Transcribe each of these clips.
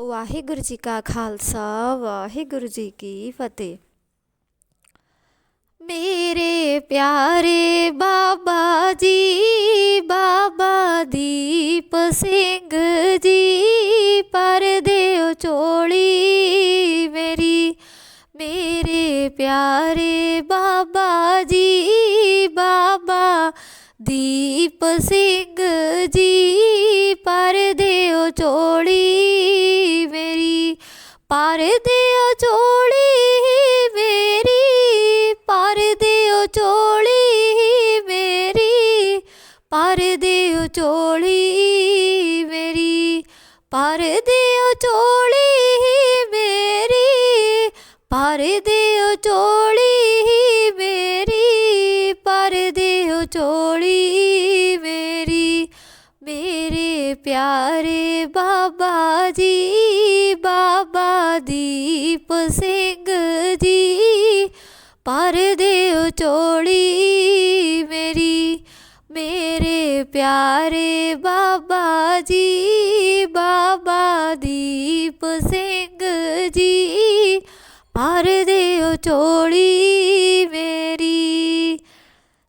ਵਾਹਿਗੁਰੂ ਜੀ ਕਾ ਖਾਲਸਾ, ਵਾਹਿਗੁਰੂ ਜੀ ਕੀ ਫਤਿਹ। ਮੇਰੇ ਪਿਆਰੇ ਬਾਬਾ ਜੀ, ਬਾਬਾ ਦੀਪ ਸਿੰਘ ਜੀ, ਪਰ ਦਿਓ ਚੋਲੀ ਮੇਰੀ। ਮੇਰੇ ਪਿਆਰੇ ਬਾਬਾ ਜੀ, ਬਾਬਾ ਦੀਪ ਸਿੰਘ ਜੀ, ਪਰ ਦਿਓ ਚੋਲੀ ਚੋਲੀ ਮੇਰੀ ਪਰ ਦਿਓ ਚੋਲੀ ਮੇਰੀ ਪਰ ਦਿਓ ਚੋਲੀ ਮੇਰੀ ਪਰ ਦਿਓ ਚੋਲੀ ਮੇਰੀ। ਮੇਰੇ ਪਿਆਰੇ ਬਾਬਾ ਜੀ, ਬਾਬਾ ਦੀਪ ਸਿੰਘ ਜੀ ਪਰ ਦਿਓ ਚੋਲੀ ਮੇਰੀ। ਪਿਆਰੇ ਬਾਬਾ ਜੀ, ਬਾਬਾ ਦੀਪ ਸਿੰਘ ਜੀ ਪਰ ਦਿਓ ਚੋਲੀ ਮੇਰੀ।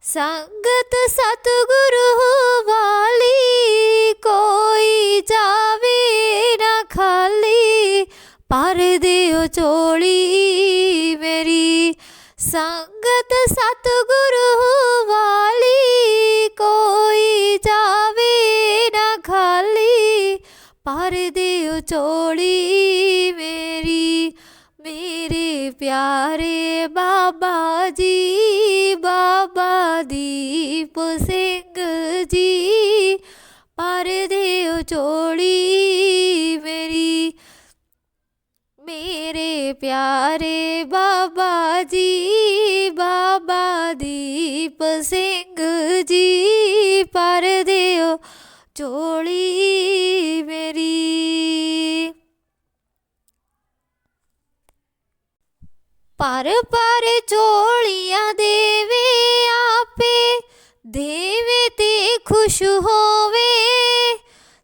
ਸੰਗਤ ਸਤਿਗੁਰੂ ਵਾਲੀ ਕੋਈ ਜਾਵੇ ਨਾ ਖਾਲੀ ਪਰ ਦਿਓ ਚੋਲੀ ਮੇਰੀ। ਸੰਗਤ ਸਤਿਗੁਰੂ ਵਾਲੀ ਦਿਓ ਚੋਲੀ ਮੇਰੀ, ਮੇਰੇ ਪਿਆਰੇ ਬਾਬਾ ਜੀ, ਬਾਬਾ ਦੀਪ ਸਿੰਘ ਜੀ। ਪਰ ਦਿਓ ਚੋੜੀ ਮੇਰੀ, ਮੇਰੇ ਪਿਆਰੇ ਬਾਬਾ ਜੀ, ਬਾਬਾ ਦੀਪ ਸਿੰਘ ਜੀ। ਪਰ ਦਿਓ ਚੋੜੀ ਮੇਰੀ ਪਰ ਪਰ ਝੋਲੀਆਂ ਦੇਵੇ ਆਪੇ, ਦੇਵੇ ਤੇ ਖੁਸ਼ ਹੋਵੇ।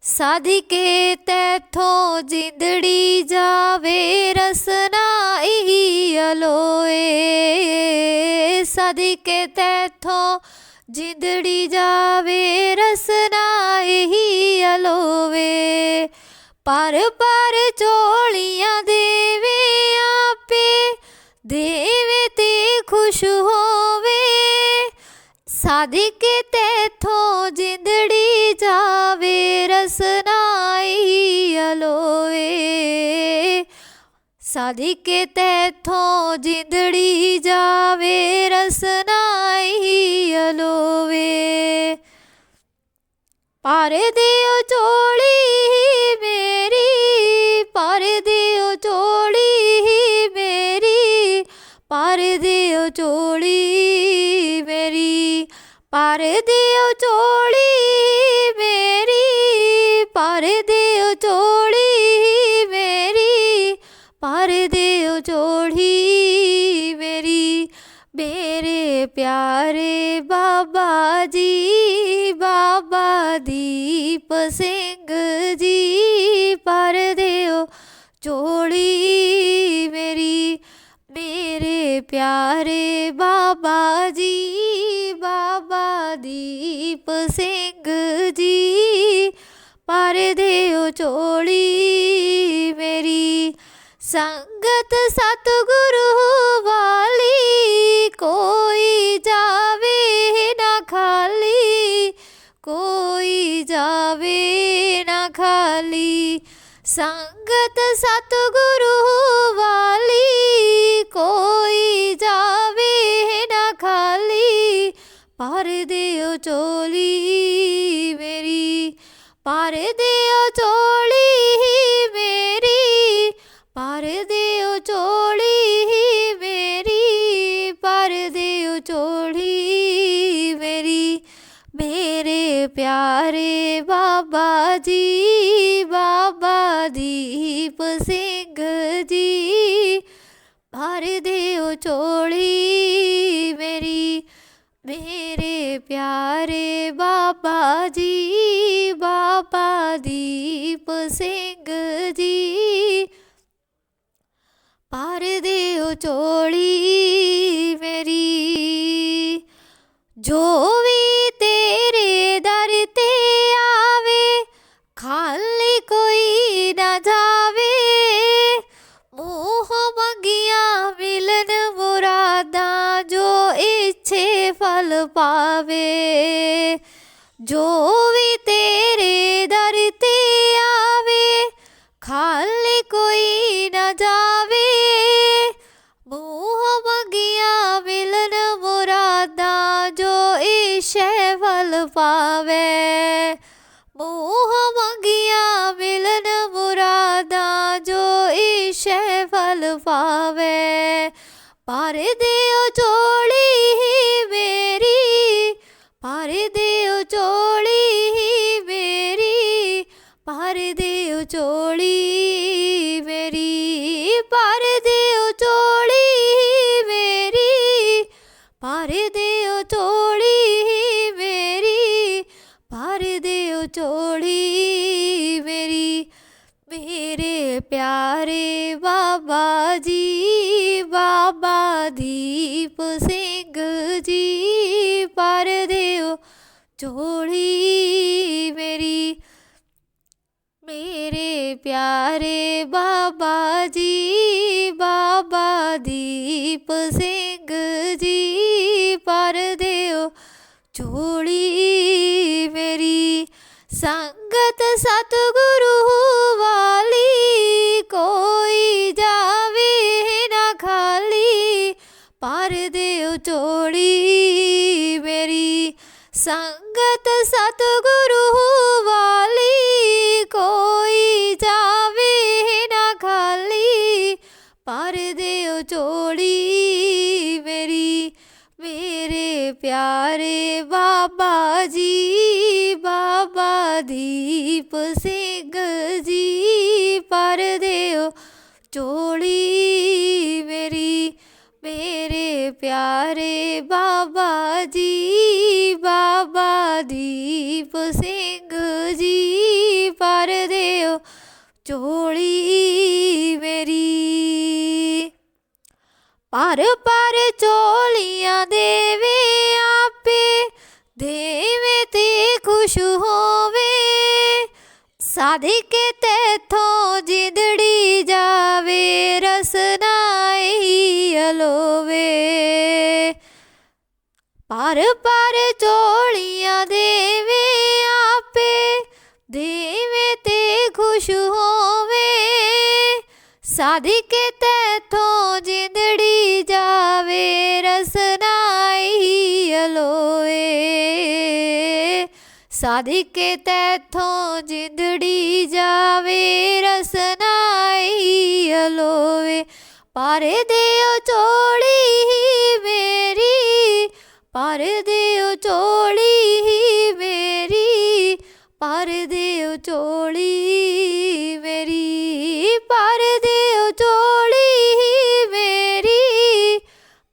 ਸਦਕੇ ਤੈਥੋਂ ਜਿੰਦੜੀ ਜਾਵੇ, ਰਸਨਾ ਹੀ ਅਲੋਏ। ਸਦਕੇ ਤੈਥੋਂ ਜਿੰਦੜੀ ਜਾਵੇ, ਰਸਨਾ ਹੀ ਅਲੋਵੇ। ਪਰ ਪਰ ਝੋਲੀਆਂ ਦੇਵੇ ਦੇਵੇ ਤੇ ਖੁਸ਼ ਹੋਵੇ, ਸਾਦਿਕ ਤੇਥੋਂ ਜਿੰਦੜੀ ਜਾਵੇ ਰਸਨਾਈ ਅਲੋਏ। ਸਾਦਿਕ ਤੇਥੋਂ ਜਿੰਦੜੀ ਜਾਵੇ ਰਸਨਾਈ ਅਲੋਵੇ ਪਰ ਦਿਓ ਚੋਲੀ ਦਿਓ ਚੋਲੀ ਮੇਰੀ, ਮੇਰੇ ਪਿਆਰੇ ਬਾਬਾ ਜੀ, ਬਾਬਾ ਦੀਪ ਸਿੰਘ ਜੀ, ਪਰ ਦਿਓ ਚੋਲੀ ਮੇਰੀ, ਮੇਰੇ ਪਿਆਰੇ ਬਾਬਾ ਜੀ, ਬਾਬਾ ਦੀਪ ਸਿੰਘ ਜੀ, ਪਰ ਦਿਓ ਚੋਲੀ ਮੇਰੀ ਸੰਗਤ ਸਤਿਗੁਰੂ ਵਾਲੀ ਕੋਈ ਜਾਵੇ ਨਾ ਖਾਲੀ, ਕੋਈ ਜਾਵੇ ਨਾ ਖਾਲੀ। ਸੰਗਤ ਸਤਿਗੁਰੂ ਵਾਲੀ ਕੋਈ ਜਾਵੇ ਨਾ ਖਾਲੀ, ਪਰ ਦਿਓ ਚੋਲੀ ਮੇਰੀ, ਪਰ ਦਿਓ ਚੋਲੀ ਦੀਪ ਸਿੰਘ ਜੀ, ਭਰ ਦਿਓ ਚੋਲੀ ਮੇਰੀ, ਮੇਰੇ ਪਿਆਰੇ ਬਾਬਾ ਜੀ, ਬਾਬਾ ਦੀਪ ਸਿੰਘ ਜੀ। ਭਰ ਦਿਓ ਚੋਲੀ ਜੋ ਵੀ ਤੇਰੇ ਦਾ ਦੀਪ ਸਿੰਘ ਜੀ, ਪਰ ਦਿਓ ਝੋਲੀ ਮੇਰੀ। ਮੇਰੇ ਪਿਆਰੇ ਬਾਬਾ ਜੀ, ਬਾਬਾ ਦੀਪ ਸਿੰਘ ਜੀ, ਪਰ ਦਿਓ ਝੋਲੀ ਮੇਰੀ। ਸੰਗਤ ਸਤਿਗੁਰੂ ਵਾਲੀ ਕੋਈ ਜਾ ਦਿਓ ਝੋਲੀ ਮੇਰੀ ਸੰਗਤ ਸਤਿਗੁਰੂ ਵਾਲੀ ਕੋਈ ਜਾਵੇ ਨਾ ਖਾਲੀ, ਪਰ ਦਿਓ ਝੋਲੀ ਮੇਰੀ, ਮੇਰੇ ਪਿਆਰੇ ਬਾਬਾ ਜੀ, ਬਾਬਾ ਦੀਪ ਸਿੰਘ ਜੀ, ਪਰ ਦਿਓ ਝੋਲੀ ਮੇਰੇ ਪਿਆਰੇ ਬਾਬਾ ਜੀ, ਬਾਬਾ ਦੀਪ ਸਿੰਘ ਜੀ ਪਰ ਦਿਓ ਚੋਲੀ ਮੇਰੀ। ਪਰ ਪਰ ਚੋਲੀਆਂ ਦੇਵੇ ਆਪੇ, ਦੇਵੇ ਤੇ ਖੁਸ਼ ਹੋਵੇ। ਸਾਧਿਕੇ ਤੇਥੋਂ ਜਿੰਦੜੀ ਲੋਵੇ। ਪਰ ਪਰ ਝੋਲੀਆਂ ਦੇਵੇ ਆਪੇ, ਦੇਵੇ ਤੇ ਖੁਸ਼ ਹੋਵੇ। ਸਾਧਿਕੇ ਤੇਥੋਂ ਜਿੰਦੜੀ ਜਾਵੇ ਰਸਨਾਈ ਅਲੋਏ। ਸਾਧਿਕੇ ਤੇਥੋਂ ਜਿੰਦੜੀ ਜਾਵੇ ਰਸਨਾਈ ਅਲੋਏ। ਪਰ ਦਿਓ ਝੋਲੀ ਮੇਰੀ, ਪਰ ਦਿਓ ਝੋਲੀ ਮੇਰੀ, ਪਰ ਦਿਓ ਝੋਲੀ ਮੇਰੀ, ਪਰ ਦਿਓ ਝੋਲੀ ਮੇਰੀ,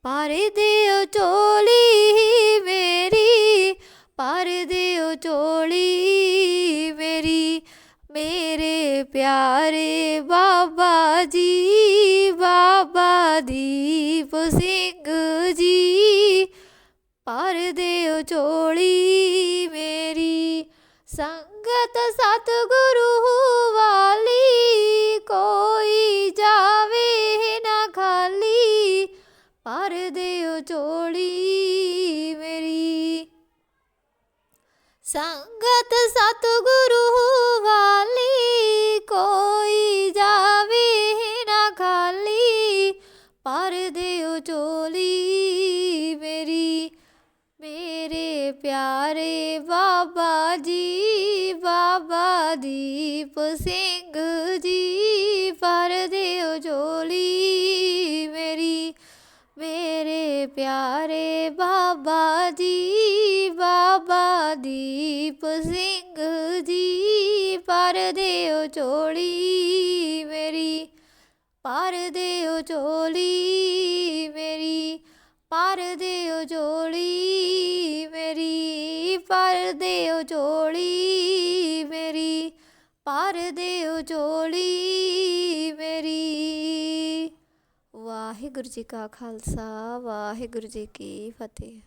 ਪਰ ਦਿਓ ਝੋਲੀ ਮੇਰੀ, ਪਰ ਦਿਓ ਝੋਲੀ ਮੇਰੀ। ਮੇਰੇ ਪਿਆਰੇ ਬਾਬਾ ਦੀਪ ਸਿੰਘ ਜੀ, ਪਰ ਦਿਓ ਝੋਲੀ ਮੇਰੀ। ਸੰਗਤ ਸਤਿਗੁਰੂ ਵਾਲੀ, ਕੋਈ ਜਾਵੇ ਨਾ ਖਾਲੀ। ਪਰ ਦਿਓ ਝੋਲੀ ਮੇਰੀ। ਸੰਗਤ ਸਤਿਗੁਰੂ ਵਾਲੀ ਦੀਪ ਸਿੰਘ ਜੀ, ਪਰ ਦਿਓ ਝੋਲੀ ਮੇਰੀ। ਮੇਰੇ ਪਿਆਰੇ ਬਾਬਾ ਜੀ, ਬਾਬਾ ਦੀਪ ਸਿੰਘ ਜੀ, ਪਰ ਦਿਓ ਝੋਲੀ ਮੇਰੀ। ਪਰ ਦਿਓ ਝੋਲੀ ਮੇਰੀ, ਪਰ ਦਿਓ ਝੋਲੀ ਮੇਰੀ, ਪਰ ਦਿਓ ਝੋਲੀ ਪਰ ਦਿਓ ਝੋਲੀ ਮੇਰੀ। ਵਾਹਿਗੁਰੂ ਜੀ ਕਾ ਖਾਲਸਾ ਵਾਹਿਗੁਰੂ ਜੀ ਕੀ ਫਤਿਹ।